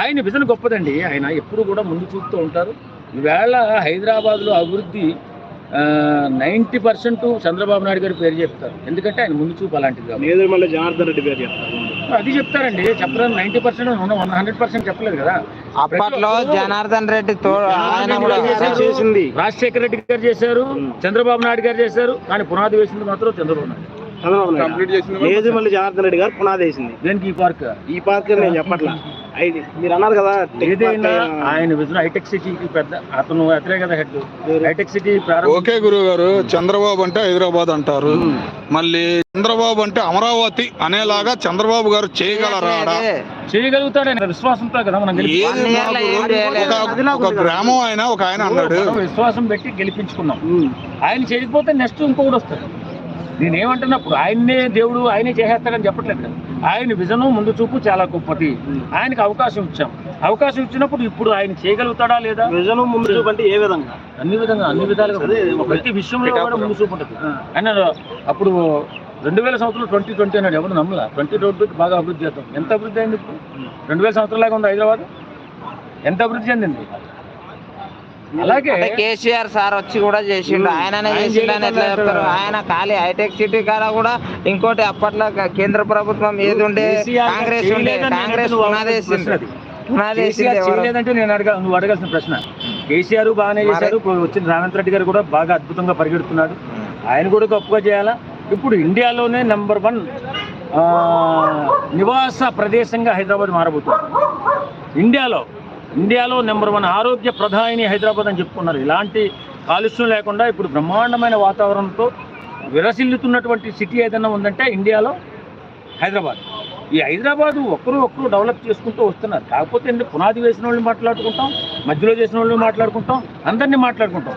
ఆయన విజన్ గొప్పదండి. ఆయన ఎప్పుడు కూడా ముందు చూపుతూ ఉంటారు. ఈవేళ హైదరాబాద్లో అభివృద్ధి నైంటీ పర్సెంట్ చంద్రబాబు నాయుడు గారి పేరు చెప్తారు. ఎందుకంటే ఆయన ముందు చూపు అలాంటిది కాబట్టి. నేదురుమల్లి జనార్దన్ రెడ్డి పేరు చెప్తారు. అది చెప్తారండి. చెప్పడం ninety percent one hundred percent చెప్పలేదు కదా. అప్పట్లో జనార్దన్ రెడ్డి. చేసింది. రాజశేఖర రెడ్డి గారు చేశారు. చంద్రబాబు నాయుడు గారు చేశారు. కానీ పునాది వేసింది మాత్రం చంద్రబాబు నాయుడు చంద్రబాబు నాయుడు. నేదురుమల్లి జనార్దన్ రెడ్డి గారు పునాది వేసింది. దేనికి ఈ పార్క్? ఈ పార్క్ నేను చెప్పట్లా. ఐడి మీరు అన్నారు కదా ఏదైనా ఆయన విజన్ హైటెక్ సిటీకి పెద్ద అతను అతనే కదా హెడ్. హైటెక్ సిటీ ప్రారంభ ఓకే గురువు గారు చంద్రబాబు అంటే హైదరాబాద్ అంటారు. మళ్ళీ చంద్రబాబు అంటే అమరావతి అనేలాగా చంద్రబాబు గారు చేయగలరా ఆడ? చేయగలుగుతాడని విశ్వాసంతో కదా మనం. ఒక- గ్రామం ఆయన ఒక ఆయన అన్నాడు. విశ్వాసం పెట్టి గెలిపించుకున్నాం. ఆయన చేయకపోతే నెక్స్ట్ ఇంకొకటి వస్తాడు. నేను ఏమంటున్నప్పుడు ఆయన్నే దేవుడు ఆయనే చేసేస్తాడని చెప్పట్లేదు కదా. ఆయన విజను ముందు చూపు చాలా గొప్పది. ఆయనకి అవకాశం ఇచ్చాం. అవకాశం ఇచ్చినప్పుడు ఇప్పుడు ఆయన చేయగలుగుతాడా లేదా? విజన్ ముందు చూపు అంటే ఏ విధంగా? అన్ని విధంగా అన్ని విధాలుగా ప్రతి విషయంలో కూడా ముందు చూపు ఉంటుంది. ఆయన అప్పుడు రెండు వేల సంవత్సరంలో ట్వంటీ ట్వంటీ అన్నాడు ఎవరు నమ్మలా? ట్వంటీ ట్వంటీకి బాగా అభివృద్ధి చేద్దాం. ఎంత అభివృద్ధి అయింది ఇప్పుడు? రెండు వేల సంవత్సరాలాగా ఉంది హైదరాబాద్? ఎంత అభివృద్ధి చెందింది? అలాగే కేసీఆర్ సార్ వచ్చి కూడా చేసిండు. ఆయననే ఆయన చేసిండు అని ఎట్లా. చెప్తారు? ఆయన ఖాళీ హైటెక్ సిటీ కాడ కూడా ఇంకోటి అప్పట్లో కేంద్ర ప్రభుత్వం ఏది ఉండే కాంగ్రెస్ ఉండే కాంగ్రెస్? చేయలేదంటే నేను అడగా నువ్వు అడగాల్సిన ప్రశ్న. కేసీఆర్ బాగానే చేశారు వచ్చిన రేవంత్ రెడ్డి గారు కూడా బాగా అద్భుతంగా పరిగెడుతున్నాడు. ఆయన కూడా గొప్పగా చేయాలా? ఇప్పుడు ఇండియాలోనే నెంబర్ వన్ నివాస ప్రదేశంగా హైదరాబాద్ మారబోతుంది. ఇండియాలో ఇండియాలో నెంబర్ వన్ ఆరోగ్య ప్రధాని హైదరాబాద్ అని చెప్పుకున్నారు. ఇలాంటి కాలుష్యం లేకుండా ఇప్పుడు బ్రహ్మాండమైన వాతావరణంతో విరసిల్లుతున్నటువంటి సిటీ ఏదైనా ఉందంటే ఇండియాలో హైదరాబాద్. ఈ హైదరాబాద్ ఒకరు ఒకరు డెవలప్ చేసుకుంటూ వస్తున్నారు. కాకపోతే ఏంటి పునాది వేసిన వాళ్ళు మాట్లాడుకుంటాం మధ్యలో చేసిన వాళ్ళు మాట్లాడుకుంటాం అందరినీ మాట్లాడుకుంటాం.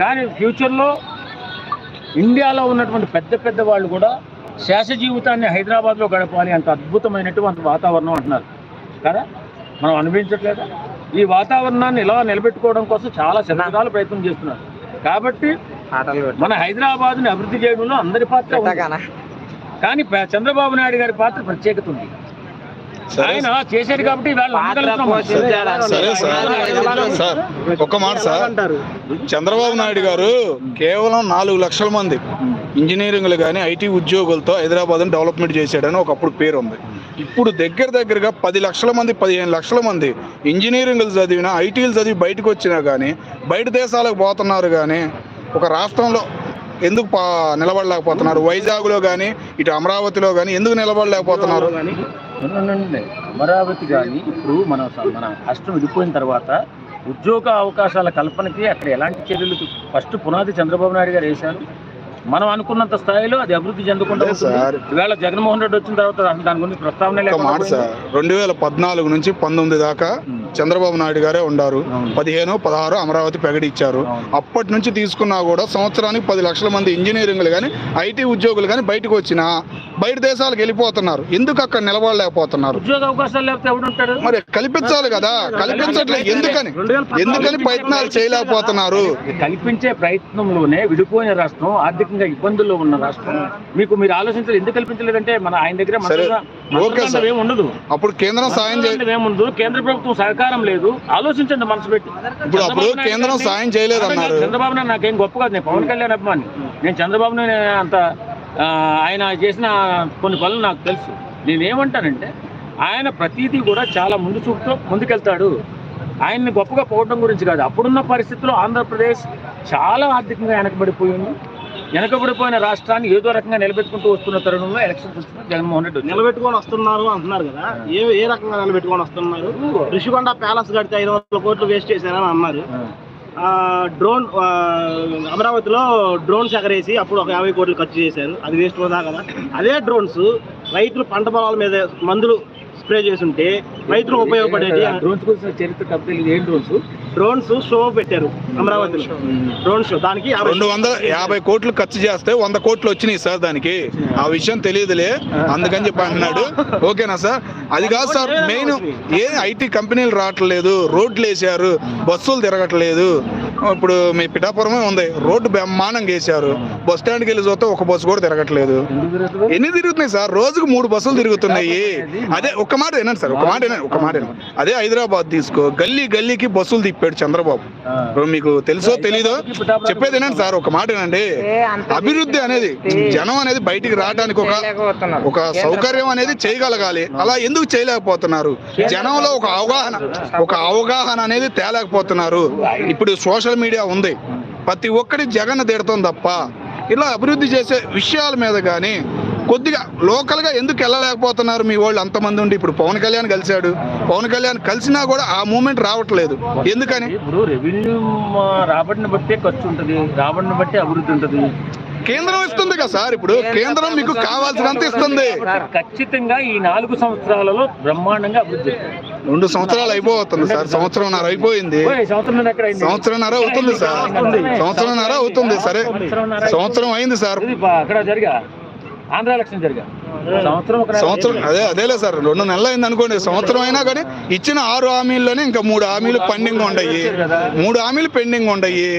కానీ ఫ్యూచర్లో ఇండియాలో ఉన్నటువంటి పెద్ద పెద్ద వాళ్ళు కూడా శేష జీవితాన్ని హైదరాబాద్లో గడపాలి అంత అద్భుతమైనటువంటి వాతావరణం అంటున్నారు. కదా మనం అనుభవించట్లేదా? ఈ వాతావరణాన్ని ఇలా నిలబెట్టుకోవడం కోసం చాలా శతకాల ప్రయత్నం చేస్తున్నారు కాబట్టి. మన హైదరాబాద్ని అభివృద్ధి చేయడంలో అందరి పాత్ర? కానీ చంద్రబాబు నాయుడు గారి పాత్ర ప్రత్యేకత ఉంది ఆయన చేశాడు కాబట్టి. సరే సార్ సార్ ఒక్క మాట సార్ అంటారు. చంద్రబాబు నాయుడు గారు కేవలం నాలుగు లక్షల మంది ఇంజనీరింగ్లు కానీ ఐటీ ఉద్యోగులతో హైదరాబాద్ని డెవలప్మెంట్ చేశాడని ఒకప్పుడు పేరు ఉంది ఇప్పుడు దగ్గర దగ్గరగా పది లక్షల మంది పదిహేను లక్షల మంది ఇంజనీరింగ్లు చదివినా ఐటీలు చదివి బయటకు వచ్చినా కానీ బయట దేశాలకు పోతున్నారు కానీ ఒక రాష్ట్రంలో ఎందుకు పా నిలబడలేకపోతున్నారు? వైజాగ్లో కానీ ఇటు అమరావతిలో కానీ ఎందుకు నిలబడలేకపోతున్నారు? అవునండి. అమరావతి కానీ ఇప్పుడు మన మన రాష్ట్రం విడిపోయిన తర్వాత ఉద్యోగ అవకాశాల కల్పనకి అక్కడ ఎలాంటి చర్యలు ఫస్ట్ పునాది చంద్రబాబు నాయుడు గారు వేశారు మనం అనుకున్నంత స్థాయిలో అది అభివృద్ధి చెందకుండా. ఈవేళ జగన్మోహన్ రెడ్డి వచ్చిన తర్వాత దాని గురించి ప్రస్తావన రెండు వేల పద్నాలుగు నుంచి పంతొమ్మిది దాకా. చంద్రబాబు నాయుడు గారే ఉండారు. పదిహేను పదహారు అమరావతి ప్రకటించారు అవును. అప్పటి నుంచి తీసుకున్నా కూడా సంవత్సరానికి పది లక్షల మంది ఇంజనీరింగ్లు కానీ ఐటీ ఉద్యోగులు కానీ బయటకు వచ్చినా బయట దేశాలకు వెళ్ళిపోతున్నారు. ఎందుకు అక్కడ నిలబడలేకపోతున్నారు? ఉద్యోగ అవకాశాలు లేకపోతే ఎవడు ఉంటాడు? మరి కల్పించాలి కదా. కల్పించట్లేదు ఎందుకని? ఎందుకని ప్రయత్నాలు చేయలేకపోతున్నారు? కల్పించే ప్రయత్నంలోనే విడిపోయిన రాష్ట్రం ఆర్థికంగా ఇబ్బందుల్లో ఉన్న రాష్ట్రం. మీకు మీరు ఆలోచించాలి ఎందుకు కల్పించలేదంటే మన ఆయన దగ్గర ఉండదు అప్పుడు కేంద్రం సాయం చే మంత్రులందరూ ఏమి ఉండదు కేంద్ర ప్రభుత్వం సహకారం లేదు. ఆలోచించండి మనసు పెట్టి. ఇప్పుడు అప్పుడు చంద్రబాబు నాయుడు కేంద్రం సాయం చేయలేదన్నారు. చంద్రబాబు నాయుడు నాకేం గొప్ప కాదు. నేను పవన్ కళ్యాణ్ అభిమాని. నేను చంద్రబాబు నాయుడు అంత ఆయన చేసిన కొన్ని పనులు నాకు తెలుసు. నేనేమంటానంటే ఆయన ప్రతిదీ కూడా చాలా ముందు చూపుతో ముందుకెళ్తాడు. ఆయన్ని గొప్పగా పోవడం గురించి కాదు. అప్పుడున్న పరిస్థితుల్లో ఆంధ్రప్రదేశ్ చాలా ఆర్థికంగా వెనకబడిపోయింది వెనకబడిపోయిన రాష్ట్రాన్ని ఏదో రకంగా నిలబెట్టుకుంటూ వస్తున్న తరుణంలో ఎలక్షన్స్ వస్తున్న జగన్మోహన్ రెడ్డి. నిలబెట్టుకొని వస్తున్నారు అంటున్నారు కదా. ఏ ఏ రకంగా నిలబెట్టుకొని వస్తున్నారు? ఋషికొండ ప్యాలెస్ కడితే ఐదు వందల కోట్లు వేస్ట్ చేశారని అన్నారు. ఆ, డ్రోన్ అమరావతిలో డ్రోన్స్ ఎగరేసి అప్పుడు ఒక యాభై కోట్లు ఖర్చు చేశారు. అది వేస్ట్ వృధా కదా? అదే డ్రోన్స్ రైతులు పంట పొలాల మీద మందులు స్ప్రే చేస్తుంటే రైతులకు ఉపయోగపడేది డ్రోన్స్ చరిత్ర ఏం డ్రోన్స్? డ్రోన్స్ షో పెట్టారు అమరావతిలో. Drone show. దానికి రెండు వందల యాభై కోట్లు ఖర్చు చేస్తే వంద కోట్లు వచ్చినాయి సార్ దానికి. ఆ విషయం తెలియదులే. అందుకని చెప్పి అంటున్నాడు. ఓకేనా సార్? అది కాదు సార్ మెయిన్ ఏ ఐటీ కంపెనీలు రావట్లేదు రోడ్లు వేసారు బస్సులు తిరగట్లేదు. ఇప్పుడు మీ పిఠాపురమే ఉంది. రోడ్డు బ్రహ్మాండంగా వేసారు బస్ స్టాండ్కి వెళ్ళి చూస్తే ఒక బస్సు కూడా తిరగట్లేదు? ఎన్ని తిరుగుతున్నాయి సార్? రోజుకు మూడు బస్సులు తిరుగుతున్నాయి. అదే ఒక మాట వినండి సార్. ఒక మాట వినండి. ఒక మాట వినండి. అదే హైదరాబాద్ తీసుకో. గల్లీ గల్లీకి బస్సులు తిప్పాడు చంద్రబాబు. మీకు తెలుసో తెలీదో చెప్పేది వినండి సార్. ఒక మాట వినండి. అభివృద్ధి అనేది జనం అనేది బయటికి రావడానికి ఒక. ఒక సౌకర్యం అనేది చేయగలగాలి. అలా ఎందుకు చేయలేకపోతున్నారు? జనంలో ఒక అవగాహన ఒక అవగాహన అనేది తేలేకపోతున్నారు. ఇప్పుడు సోషల్ మీడియా ఉంది. ప్రతి ఒక్కటి జగన్ తిడతాం తప్ప ఇలా అభివృద్ధి చేసే విషయాల మీద కానీ కొద్దిగా లోకల్గా ఎందుకు వెళ్ళలేకపోతున్నారు మీ వాళ్ళు అంతమంది ఉండి? ఇప్పుడు పవన్ కళ్యాణ్ కలిశాడు. పవన్ కళ్యాణ్ కలిసినా కూడా ఆ మూమెంట్ రావట్లేదు. ఎందుకని? ఇప్పుడు రెవెన్యూ రాబడిని బట్టే ఖర్చు ఉంటుంది. రాబడిని బట్టి అభివృద్ధి ఉంటుంది. కేంద్రం ఇస్తుంది కదా సార్ ఇప్పుడు? కేంద్రం మీకు కావాల్సినంత ఇస్తుంది. ఖచ్చితంగా ఈ నాలుగు సంవత్సరాలలో బ్రహ్మాండంగా అభివృద్ధి. రెండు సంవత్సరాలు అయిపోతుంది సార్. సంవత్సరంన్నర అయిపోయింది. ఓయ్, సంవత్సరం? సంవత్సరంన్నర అవుతుంది సార్. సంవత్సరంన్నర అవుతుంది. సరే. సంవత్సరం అయింది సార్. అక్కడ జరిగా. ఆంధ్ర ఎలక్షన్ జరిగా. సంవత్సరం సంవత్సరం అదే అదేలే సార్. రెండు నెలలు అయింది అనుకోండి. సంవత్సరం అయినా కానీ ఇచ్చిన ఆరు హామీల్లోనే ఇంకా మూడు హామీలు పెండింగ్ ఉండయి మూడు హామీలు పెండింగ్ ఉండయి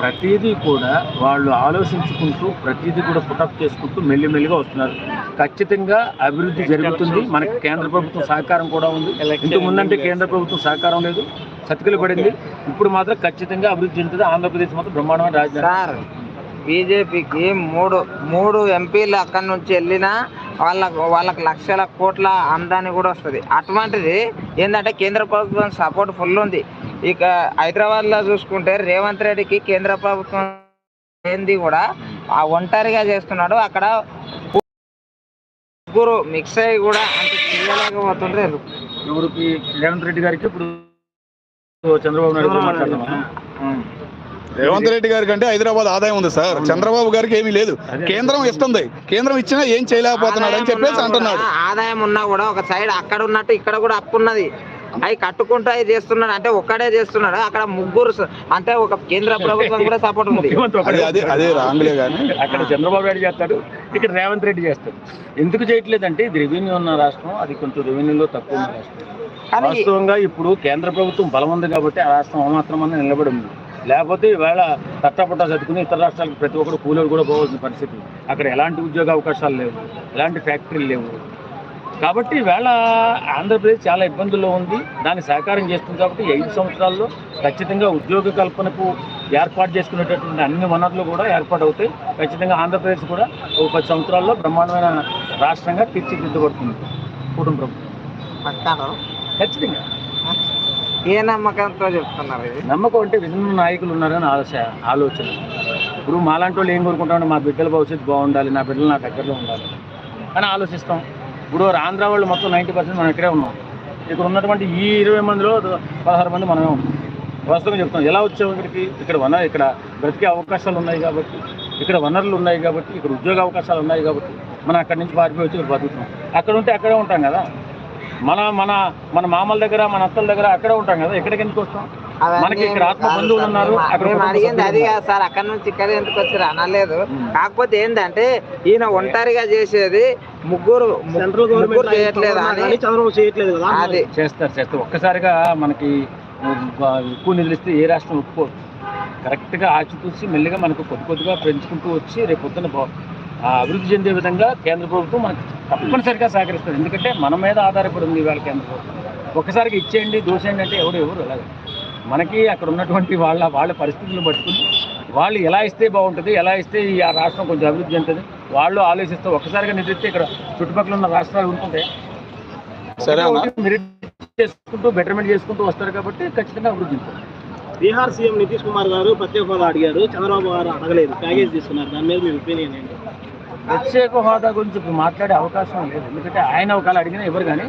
ప్రతిదీ కూడా వాళ్ళు ఆలోచించుకుంటూ ప్రతిదీ కూడా పుటప్ చేసుకుంటూ మెల్లిమెల్లిగా వస్తున్నారు. ఖచ్చితంగా అభివృద్ధి జరుగుతుంది. మనకి కేంద్ర ప్రభుత్వం సహకారం కూడా ఉంది. ఇంతకు ముందంటే కేంద్ర ప్రభుత్వం సహకారం లేదు. సతికిలు పడింది. ఇప్పుడు మాత్రం ఖచ్చితంగా అభివృద్ధి చెందుతుంది. ఆంధ్రప్రదేశ్ మాత్రం బ్రహ్మాండమైన రాజధాని. సార్ బీజేపీకి మూడు మూడు ఎంపీలు అక్కడి నుంచి వెళ్ళినా వాళ్ళకు వాళ్ళకి లక్షల కోట్ల ఆమ్దాని కూడా వస్తుంది. అటువంటిది ఏంటంటే కేంద్ర ప్రభుత్వం సపోర్ట్ ఫుల్ ఉంది. ఇక హైదరాబాద్లో చూసుకుంటే రేవంత్ రెడ్డికి కేంద్ర ప్రభుత్వం ఏంది కూడా ఆ ఒంటరిగా చేస్తున్నాడు. అక్కడ ముగ్గురు మిక్స్ అయ్యి కూడా అంత చేయలేకపోతుండ్రు? ఎవరికి? రేవంత్ రెడ్డి గారికి ఇప్పుడు చంద్రబాబు నాయుడు మాట్లాడుతున్నాం రేవంత్ రెడ్డి గారి కంటే హైదరాబాద్ ఆదాయం ఉంది సార్. చంద్రబాబు గారికి ఏమీ లేదు. కేంద్రం ఇస్తుంది కేంద్రం ఇచ్చినా ఏం చేయలేకపోతున్నాడు అని చెప్పేసి అంటున్నాడు ఆదాయం ఉన్నా కూడా- ఆదాయం ఉన్నా కూడా ఒక సైడ్ అక్కడ ఉన్నట్టు ఇక్కడ కూడా అప్పు ఉన్నది అవి కట్టుకుంటూ అవి చేస్తున్నాడు అంటే ఒక్కడే చేస్తున్నాడు? అక్కడ ముగ్గురు అంటే ఒక కేంద్ర ప్రభుత్వం కూడా సపోర్ట్ ఉంది. అదే రాంగ్లే కానీ అక్కడ చంద్రబాబు నాయుడు చేస్తాడు ఇక్కడ రేవంత్ రెడ్డి చేస్తాడు. ఎందుకు చేయట్లేదంటే ఇది రెవెన్యూ ఉన్న రాష్ట్రం అది కొంచెం రెవెన్యూలో తక్కువ ఉన్న రాష్ట్రం. కానీ వాస్తవంగా ఇప్పుడు కేంద్ర ప్రభుత్వం బలం ఉంది కాబట్టి ఆ రాష్ట్రం అమాత్రమని నిలబడి ఉంది. లేకపోతే ఈవేళ తట్టపట్టా చదువుకుని ఇతర రాష్ట్రాలకు ప్రతి ఒక్కరు కూలీలు కూడా పోవాల్సిన పరిస్థితి అక్కడ ఎలాంటి ఉద్యోగ అవకాశాలు లేవు ఎలాంటి ఫ్యాక్టరీలు లేవు. కాబట్టి ఈవేళ ఆంధ్రప్రదేశ్ చాలా ఇబ్బందుల్లో ఉంది. దాన్ని సహకారం చేస్తుంది కాబట్టి ఐదు సంవత్సరాల్లో ఖచ్చితంగా ఉద్యోగ కల్పనకు ఏర్పాటు చేసుకునేటటువంటి అన్ని వనరులు కూడా ఏర్పాటు అవుతాయి. ఖచ్చితంగా ఆంధ్రప్రదేశ్ కూడా ఒక పది సంవత్సరాల్లో బ్రహ్మాండమైన రాష్ట్రంగా తీర్చిదిద్దబడుతుంది. కుటుంబ ప్రభుత్వం. ఖచ్చితంగా. ఏ నమ్మకంతో చెప్తున్నారు నమ్మకం అంటే విజన్ నాయకులు ఉన్నారని ఆలోచ ఆలోచన. ఇప్పుడు మాలాంటి వాళ్ళు ఏం కోరుకుంటామంటే మా బిడ్డల భవిష్యత్తు బాగుండాలి నా బిడ్డలు నా దగ్గరలో ఉండాలి అని ఆలోచిస్తాం. ఇప్పుడు ఆంధ్ర వాళ్ళు మొత్తం నైంటీ పర్సెంట్ మనం ఇక్కడే ఉన్నాం. ఇక్కడ ఉన్నటువంటి ఈ ఇరవై మందిలో పదహారు మంది మనమే ఉన్నాం. వాస్తవంగా చెప్తాం ఎలా వచ్చాము ఇక్కడికి? ఇక్కడ వన ఇక్కడ బ్రతికే అవకాశాలు ఉన్నాయి కాబట్టి ఇక్కడ వనరులు ఉన్నాయి కాబట్టి ఇక్కడ ఉద్యోగ అవకాశాలు ఉన్నాయి కాబట్టి మనం అక్కడి నుంచి పారిపోయి వచ్చి ఇక్కడ బతుకుతున్నాం. అక్కడ ఉంటే అక్కడే ఉంటాం కదా. మన మన మన మామల దగ్గర మన అత్తల దగ్గర అక్కడే ఉంటాం కదా. ఎక్కడికి ఎందుకు వస్తాం? మనకి ఇక్కడ ఆత్మ బంధువులు ఉన్నారు మేము అడిగింది అది కాదు సార్ అక్కడ నుంచి ఇక్కడ ఎందుకు వచ్చారు అనలేదు. కాకపోతే ఏంటంటే ఈయన ఒంటరిగా చేసేది ముగ్గురు ముగ్గురు గవర్నమెంట్ చేయట్లేదు అని చంద్రబాబు చేయట్లేదు కదా అది. చేస్తారు చేస్తారు. ఒక్కసారిగా మనకి ఎక్కువ నిధులిస్తే ఏ రాష్ట్రం ఒప్పుకోదు కరెక్ట్గా ఆచితూసి మెల్లిగా మనకు కొద్ది కొద్దిగా పెంచుకుంటూ వచ్చి రేపు పొద్దున అభివృద్ధి చెందే విధంగా కేంద్ర ప్రభుత్వం మనకు తప్పనిసరిగా సహకరిస్తుంది. ఎందుకంటే మన మీద ఆధారపడి ఉంది ఇవాళ కేంద్ర ప్రభుత్వం. ఒక్కసారిగా ఇచ్చేయండి దోసేయండి అంటే ఎవడు ఎవరు అలాగే మనకి అక్కడ ఉన్నటువంటి వాళ్ళ వాళ్ళ పరిస్థితులను పట్టుకుని వాళ్ళు ఎలా ఇస్తే బాగుంటుంది ఎలా ఇస్తే ఈ ఆ రాష్ట్రం కొంచెం అభివృద్ధి చెందుతుంది వాళ్ళు ఆలోచిస్తే ఒక్కసారిగా నిధిస్తే ఇక్కడ చుట్టుపక్కల ఉన్న రాష్ట్రాలు ఉంటుంటే సరే అన్న. మెరిట్ చేసుకుంటూ బెటర్మెంట్ చేసుకుంటూ వస్తారు కాబట్టి ఖచ్చితంగా అభివృద్ధి బీహార్ సీఎం నితీష్ కుమార్ గారు ప్రత్యేక హోదా అడిగారు చంద్రబాబు గారు అడగలేదు. ప్యాకేజ్ తీసుకున్నారు. దాని మీద మీ ఒపీనియన్ ఏంటి? ప్రత్యేక హోదా గురించి మాట్లాడే అవకాశం లేదు. ఎందుకంటే ఆయన ఒకవేళ అడిగినా ఎవరు కానీ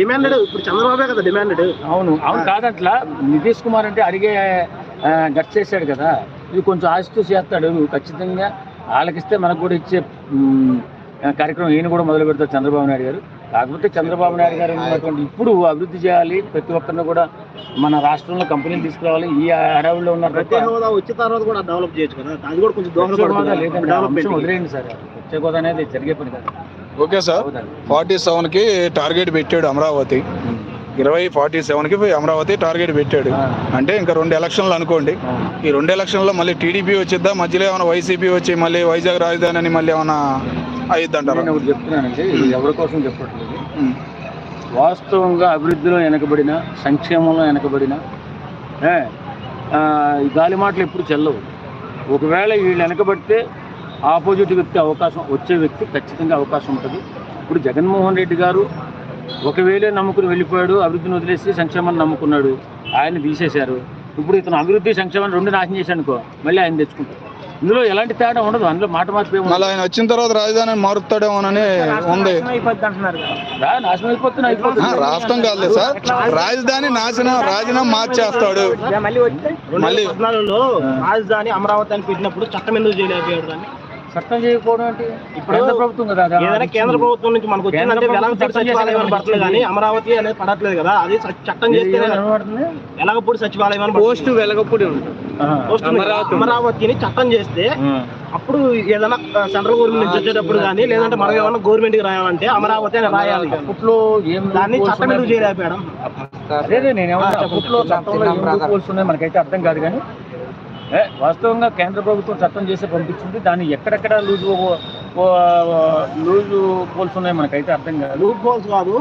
డిమాండెడ్ ఇప్పుడు చంద్రబాబే కదా డిమాండెడ్. అవును అవును కాదట్లా. నితీష్ కుమార్ అంటే అడిగే గట్ చేశాడు కదా. ఇది కొంచెం ఆశతో చేస్తాడు. ఖచ్చితంగా వాళ్ళకిస్తే మనకు కూడా ఇచ్చే కార్యక్రమం ఈయన కూడా మొదలు పెడతారు చంద్రబాబు నాయుడు గారు. కాకపోతే చంద్రబాబు నాయుడు గారు ఉన్నటువంటి ఇప్పుడు అభివృద్ధి చేయాలి. ప్రతి ఒక్కరిని కూడా మన రాష్ట్రంలో కంపెనీలు తీసుకురావాలి. ఈ అడవుల్లో ఉన్న ప్రత్యేక హోదా వచ్చిన తర్వాత కూడా డెవలప్ చేయొచ్చు కదా. అది కూడా కొంచెం లేదండి. వదిలేయండి సార్. ప్రత్యేక హోదా అనేది జరిగే పని కాదు. Okay sir. ఫార్టీ సెవెన్కి టార్గెట్ పెట్టాడు అమరావతి. ఇరవై ఫార్టీ సెవెన్కి అమరావతి టార్గెట్ పెట్టాడు. అంటే ఇంకా రెండు ఎలక్షన్లు అనుకోండి. ఈ రెండు ఎలక్షన్లో మళ్ళీ టీడీపీ వచ్చిద్దా? మధ్యలో ఏమైనా వైసీపీ వచ్చి మళ్ళీ వైజాగ్ రాజధాని అని మళ్ళీ ఏమైనా అయిద్దంటారా? నేను ఒకటి చెప్తున్నానంటే ఇది ఎవరి కోసం చెప్పట్లేదు. వాస్తవంగా అభివృద్ధిలో వెనకబడిన సంక్షేమంలో వెనకబడిన గాలి మాటలు ఎప్పుడు చెల్లవు. ఒకవేళ వీళ్ళు వెనకబడితే ఆపోజిట్ వ్యక్తి అవకాశం వచ్చే వ్యక్తి ఖచ్చితంగా అవకాశం ఉంటుంది. ఇప్పుడు జగన్మోహన్ రెడ్డి గారు ఒకవేళ నమ్ముకుని వెళ్ళిపోయాడు అభివృద్ధిని వదిలేసి సంక్షేమాన్ని నమ్ముకున్నాడు ఆయన తీసేశారు. ఇప్పుడు ఇతను అభివృద్ధి సంక్షేమాన్ని రెండు నాశనం చేశాడు అనుకో మళ్ళీ ఆయన తెచ్చుకుంటాడు. ఇందులో ఎలాంటి తేడా ఉండదు అందులో మాట మార్పు మళ్ళీ ఆయన వచ్చిన తర్వాత రాజధాని మారుతాడేమోనని ఉంది. కదా. రాష్ట్రం కాదులే సార్. రాజధాని నాశనం రాజీనామా మార్చేస్తాడు. మళ్ళీ- రాజధాని అమరావతి అని పెట్టినప్పుడు చట్టం ఎందుకు చేయలేకపోయాడు దాన్ని? చట్టం చేయకపోవడం అంటే ఇప్పుడు కేంద్ర ప్రభుత్వం కదా ఏదైనా కేంద్ర ప్రభుత్వం నుంచి మనకు వచ్చిందంటే వెలగపూడి సచివాలయం అని కానీ అమరావతి అనేది పడట్లేదు కదా అది చట్టం చేస్తే? వెలగపూడి సచివాలయం అని పోస్ట్ వెలగపూడి. పోస్ట్ అమరావతిని చట్టం చేస్తే. అప్పుడు ఏదైనా సెంట్రల్ గవర్నమెంట్ నుంచి వచ్చేటప్పుడు కానీ లేదంటే మనం ఏమన్నా గవర్నమెంట్కి రాయాలంటే అమరావతి అని రాయాలి. అప్పట్లో ఏం దాన్ని చట్టం ఎందుకు? చేయలేకపోయాడం? అదే నేను ఏమన్నా అప్పట్లో చట్టంలో మనకైతే అర్థం కాదు కానీ వాస్తవంగా కేంద్ర ప్రభుత్వం చట్టం చేసి పంపించింది. దాన్ని ఎక్కడెక్కడ లూజు లూజు పోల్స్ ఉన్నాయి మనకైతే అర్థం కాదు. లూప్ హోల్స్ కాదు.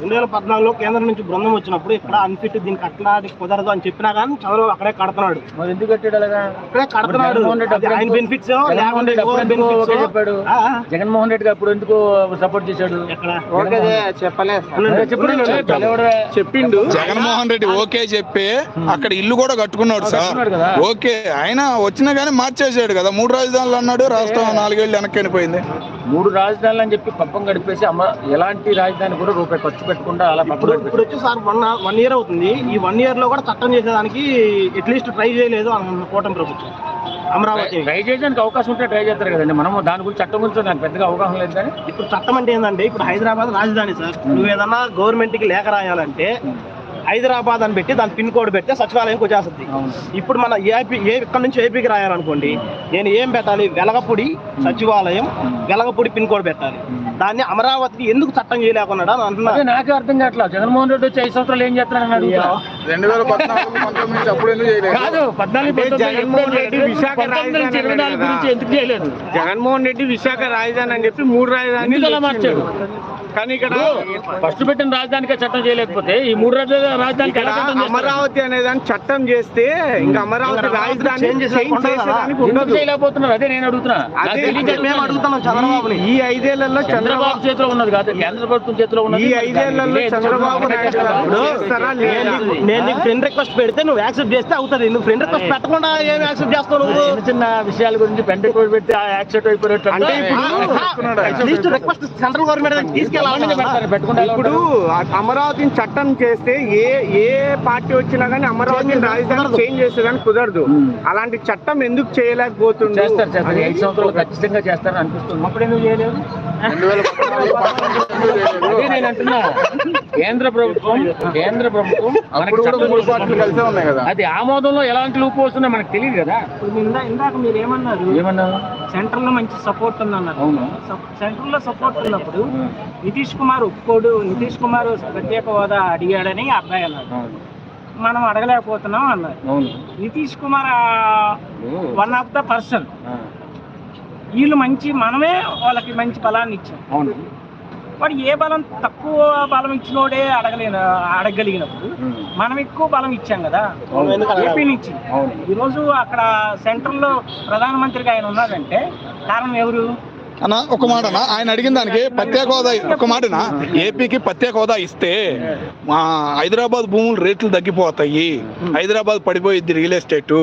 రెండు వేల పద్నాలుగులో కేంద్రం నుంచి బృందం వచ్చినప్పుడు ఇక్కడ అన్ఫిట్ దీనికి అట్లా కుదరదు అని చెప్పినా కానీ చంద్రబాబు అక్కడే కడుతున్నాడు. మరి ఎందుకు కట్టాడు అలాగా? అక్కడే కడుతున్నాడు. ఆయన బెనిఫిట్స్ చెప్పాడు? జగన్మోహన్ రెడ్డి అప్పుడు ఎందుకు సపోర్ట్ చేశాడు? చెప్పాడు జగన్మోహన్ రెడ్డి ఓకే చెప్పి అక్కడ ఇల్లు కూడా కట్టుకున్నాడు సార్. ఓకే ఆయన వచ్చినా కానీ మార్చేసాడు కదా. మూడు రాజధానులు అన్నాడు రాష్ట్రం నాలుగేళ్ళు వెనక్కి వెళ్ళిపోయింది. మూడు రాజధానులు అని చెప్పి పప్పం గడిపేసి అమ్మ ఎలాంటి రాజధాని కూడా రూపాయి ఖర్చు పెట్టకుండా అలా పప్పం ఇప్పుడు ఇప్పుడు వచ్చి సార్ వన్ వన్ ఇయర్ అవుతుంది. ఈ వన్ ఇయర్లో కూడా చట్టం చేసేదానికి అట్లీస్ట్ ట్రై చేయలేదు అనుకున్న కూటమి ప్రభుత్వం. అమరావతి. ట్రై చేయడానికి అవకాశం ఉంటే ట్రై చేస్తారు కదండి. మనం దాని గురించి చట్టం గురించి నాకు పెద్దగా అవగాహన లేదు కానీ. ఇప్పుడు చట్టం అంటే ఏంటంటే ఇప్పుడు హైదరాబాద్ రాజధాని సార్. నువ్వు ఏదన్నా గవర్నమెంట్కి లేఖ రాయాలంటే హైదరాబాద్ అని పెట్టి దాని పిన్ కోడ్ పెడితే సచివాలయంకి వచ్చేస్తుంది. అవును. ఇప్పుడు మన ఏపీ ఏ ఇక్కడ నుంచి ఏపీకి రాయాలనుకోండి నేను ఏం పెట్టాలి? వెలగపూడి సచివాలయం వెలగపూడి పిన్ కోడ్ పెట్టాలి. దాన్ని అమరావతికి ఎందుకు చట్టం చేయలేకున్నాడా అని అంటున్నా. అదే నాకే అర్థం కావట్లేదు జగన్మోహన్ రెడ్డి వచ్చి ఐదు సంవత్సరాలు ఏం రెండు వేల కాదు పద్నాలుగు జగన్మోహన్ రెడ్డి విశాఖ రాజధాని గురించి ఎందుకు చేయలేదు? జగన్మోహన్ రెడ్డి విశాఖ రాజధాని అని చెప్పి మూడు రాజధాని మార్చాడు? కానీ ఇక్కడ ఫస్ట్ పెట్టిన రాజధానికే చట్టం చేయలేకపోతే ఈ మూడు రాజధాని రాజధానికి? అమరావతి అనేదాన్ని చట్టం చేస్తే ఇంకా అమరావతి రాజధాని చేయలేకపోతున్నారు? అదే నేను అడుగుతున్నా. ఈ ఐదేళ్ళలో చంద్రబాబు చేతిలో ఉన్నది కాదు. కేంద్ర ప్రభుత్వం చేతిలో ఉన్నది ఈ ఐదేళ్ళలో దాన్ని చంద్రబాబు నేను? నీకు- ఫ్రెండ్ రిక్వెస్ట్ పెడితే నువ్వు యాక్సెప్ట్ చేస్తే అవుతుంది. నువ్వు ఫ్రెండ్ రిక్వెస్ట్ పెట్టకుండా ఏం యాక్సెప్ట్ చేస్తావు నువ్వు? చిన్న చిన్న విషయాల గురించి పెంట కోడి పెడితే యాక్సెప్ట్ అయిపోయినట్టు అంటే ఇప్పుడు అట్లీస్ట్ రిక్వెస్ట్ సెంట్రల్ గవర్నమెంట్ ఎలా ఇప్పుడు అమరావతిని చట్టం చేస్తే ఏ ఏ పార్టీ వచ్చినా కానీ అమరావతిని రాజధాని చేంజ్ చేసేదానికి కుదరదు. అలాంటి చట్టం ఎందుకు చేయలేకపోతుండు? చేస్తారు చేస్తారు. ఈ ఐదు సంవత్సరాలు ఖచ్చితంగా చేస్తారని అనిపిస్తుంది. అప్పుడు ఎందుకు చేయలేదు? నేను అంటున్నా. కేంద్ర ప్రభుత్వం కేంద్ర ప్రభుత్వం కలిసే ఉన్నాయి కదా? అది ఆమోదంలో ఎలాంటి లూప్ వస్తున్నాయి మనకు తెలియదు కదా. ఇందాక మీరు ఏమన్నారు? ఏమన్నా సెంట్రల్లో మంచి సపోర్ట్ ఉందన్నారు. అవును. సెంట్రల్లో సపోర్ట్ ఉన్నప్పుడు నితీష్ కుమార్ ఒప్పుకోడు నితీష్ కుమార్ ప్రత్యేక హోదా అడిగాడని ఆ అబ్బాయి అన్నారు మనం అడగలేకపోతున్నాం అన్నారు. అవును. Nitish Kumar one of the person వీళ్ళు మంచి మనమే వాళ్ళకి మంచి బలాన్ని ఇచ్చాం. అవును. వాడు ఏ బలం తక్కువ బలం ఇచ్చినోడే అడగలేన అడగగలిగినప్పుడు మనం ఎక్కువ బలం ఇచ్చాం కదా. ఏపీ నుంచి. ఈరోజు అక్కడ సెంట్రల్లో ప్రధానమంత్రిగా ఆయన ఉన్నారంటే కారణం ఎవరు? అన్న ఒక మాట అన్న ఆయన అడిగిన దానికి ప్రత్యేక హోదా ఒక మాటనా ఏపీకి ప్రత్యేక హోదా ఇస్తే మా హైదరాబాద్ భూములు రేట్లు తగ్గిపోతాయి హైదరాబాద్ పడిపోయిద్ది రియల్ ఎస్టేట్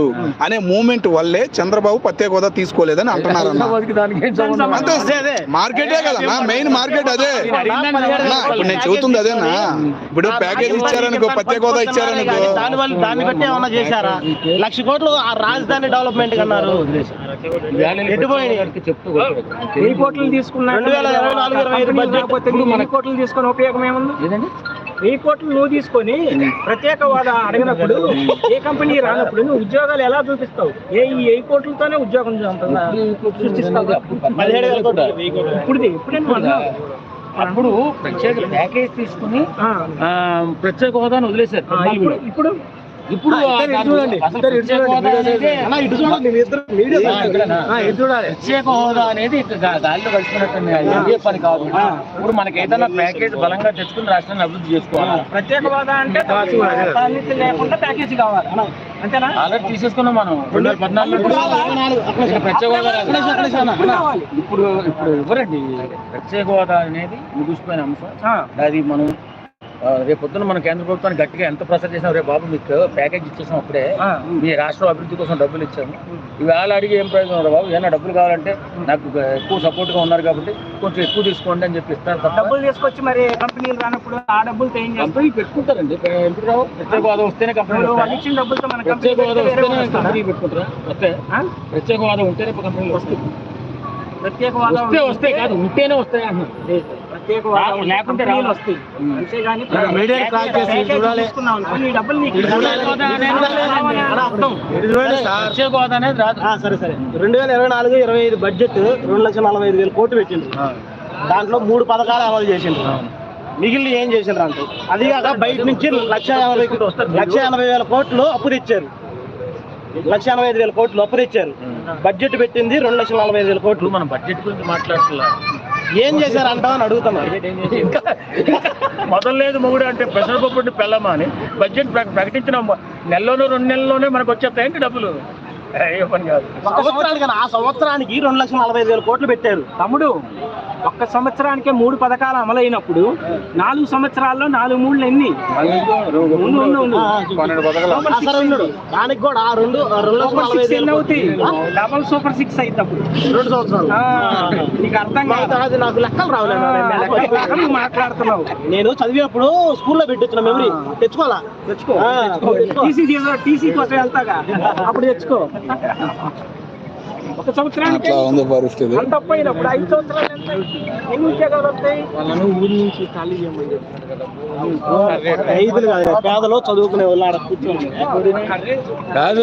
అనే మూమెంట్ వల్లే చంద్రబాబు ప్రత్యేక హోదా తీసుకోలేదని? అంతే మార్కెటే కదన్నా మెయిన్ మార్కెట్ అదే. అన్న, ఇప్పుడు నేను చెబుతుంది అదేనా? ఇప్పుడు ప్యాకేజ్ ఇచ్చారనుకో ప్రత్యేక హోదా ఇచ్చారనుకో. దాని వల్ల దాన్ని బట్టి ఏమన్నా చేశారా? లక్ష కోట్లు రాజధాని డెవలప్మెంట్ అన్నారు చెప్తూ. వెయ్యి కోట్లు తీసుకున్నా రెండు వేల ఇరవై నాలుగు ఇరవై ఐదు బడ్జెట్ మన కోట్లు తీసుకొని ఉపయోగం ఏముంది? వెయ్యి కోట్లు నువ్వు తీసుకొని ప్రత్యేక హోదా అడిగినప్పుడు ఏ కంపెనీ రానప్పుడు నువ్వు ఉద్యోగాలు ఎలా చూపిస్తావు? ఏ ఈ వెయ్యి కోట్లతోనే ఉద్యోగం? సృష్టిస్తావా? ఇప్పుడే అన్నావు. అప్పుడు ప్రత్యేక ప్యాకేజ్ తీసుకుని ప్రత్యేక హోదాను వదిలేశారు. ఇప్పుడు ఇప్పుడు ప్రత్యేక. హోదా అనేది- గాలిలో కలిసినట్టు అయ్యే పని కాదు. ఇప్పుడు మనకి ఏదైనా ప్యాకేజ్ బలంగా తెచ్చుకుని రాష్ట్రాన్ని అభివృద్ధి చేసుకోవాలి. ప్రత్యేక హోదా అంటే లేకుండా ప్యాకేజీ కావాలి. అంతేనా? ఆల్రెడీ తీసేసుకున్నాం మనం. రెండు వేల పద్నాలుగులో ఇక ప్రత్యేక హోదా. ఇప్పుడు ఇప్పుడు ఇవ్వరండి ప్రత్యేక హోదా అనేది ముగిసిపోయిన అంశం. అది మనం రేపు పొద్దున మన కేంద్ర ప్రభుత్వాన్ని గట్టిగా ఎంత ప్రెషర్ చేసాం రేపు బాబు మీకు ప్యాకేజ్ ఇచ్చేసాం అప్పుడే. మీ రాష్ట్ర అభివృద్ధి కోసం డబ్బులు ఇచ్చాము. ఇవాళ అడిగి ఏం ప్రయోజనం రా బాబు? ఏమైనా డబ్బులు కావాలంటే నాకు ఎక్కువ సపోర్ట్గా ఉన్నారు కాబట్టి కొంచెం ఎక్కువ తీసుకోండి అని చెప్పి ఇస్తారు డబ్బులు తీసుకొచ్చి మరి కంపెనీలు రానప్పుడు ఆ ఏం చేస్తారు? కంపెనీ పెట్టుకుంటారండి. ఎందుకు రావు ప్రత్యేక హోదా వస్తేనే కంపెనీ ఇప్పుడు వాళ్ళు ఇచ్చిన డబ్బులతో మన కంపెనీ ప్రత్యేక హోదా వస్తేనే? కంపెనీ పెట్టుకుంటారా? వస్తే? ప్రత్యేక హోదా ఉంటేనే కంపెనీలు వస్తాయి ప్రత్యేక హోదా వస్తే కాదు ఉంటేనే వస్తాయి ప్రత్యేక. వస్తాయి. అంతేగాని చూడాలి. డబ్బులు సరే సరే. రెండు వేల ఇరవై నాలుగు ఇరవై ఐదు బడ్జెట్ రెండు లక్షల నలభై ఐదు వేలు కోట్లు పెట్టిండ్రు దాంట్లో మూడు పథకాలు అమలు చేసిండ్రు. మిగిలిన ఏం చేసిండ్రు అంటే? అది కాక బయట నుంచి లక్ష యాభై లక్ష ఎనభై వేల కోట్లు అప్పు తెచ్చారు లక్ష ఎనభై ఐదు వేల కోట్లు అప్పు తెచ్చారు బడ్జెట్ పెట్టింది రెండు లక్షల నలభై ఐదు వేల కోట్లు. మనం బడ్జెట్ గురించి మాట్లాడుతున్నాం. ఏం చేశారు అంటామని అడుగుతున్నారు మొదలలేదు మొదలు లేదు మొగుడు అంటే పెసరపప్పు పెళ్ళమా అని. బడ్జెట్ ప్రకటించిన మ- నెలలోనూ రెండు నెలల్లోనే మనకు వచ్చేస్తాయండి డబ్బులు? ఒక సంవత్సరానికి ఆ సంవత్సరానికి రెండు లక్షల నలభై ఐదు వేల కోట్లు పెట్టారు. తమ్ముడు ఒక్క సంవత్సరానికే మూడు పథకాలు అమలైనప్పుడు నాలుగు సంవత్సరాల్లో నాలుగు మూడు ఎన్ని? ఉండు, ఉండు, ఉండు. ఉన్నాడు దానికి కూడా ఆ రెండు లక్షల సూపర్ నలభై సిక్స్ ఐదు ఎన్ని వేల అవుతాయి? కోట్లు. డబల్ సూపర్ సిక్స్ అయితే అప్పుడు. రెండు సంవత్సరాలు. ఆ, నీకు అర్థం కాదు. అది నాకు లెక్కలు రావలేదు. లెక్క నువ్వు మాట్లాడుతున్నావు. నేను చదివినప్పుడు స్కూల్లో పెట్టొచ్చిన మెమరీ తెచ్చుకోవాలా? తెచ్చుకో. ఆ, తెచ్చుకో. టీసీ టీసీ కోసం వెళ్తాగా. అప్పుడు తెచ్చుకో. ఒక సంవత్సరానికి ఉంది పరిస్థితి. అంత పోయినప్పుడు ఐదు సంవత్సరాలు ఎంత ఎన్ని ఉద్యోగాలు వస్తాయి? వాళ్ళను ఊరి నుంచి ఖాళీ చేయమని చెప్తున్నాడు కదా. రైతులు కాదు పేదలు చదువుకునే వాళ్ళు ఆడ కూర్చొని కాదు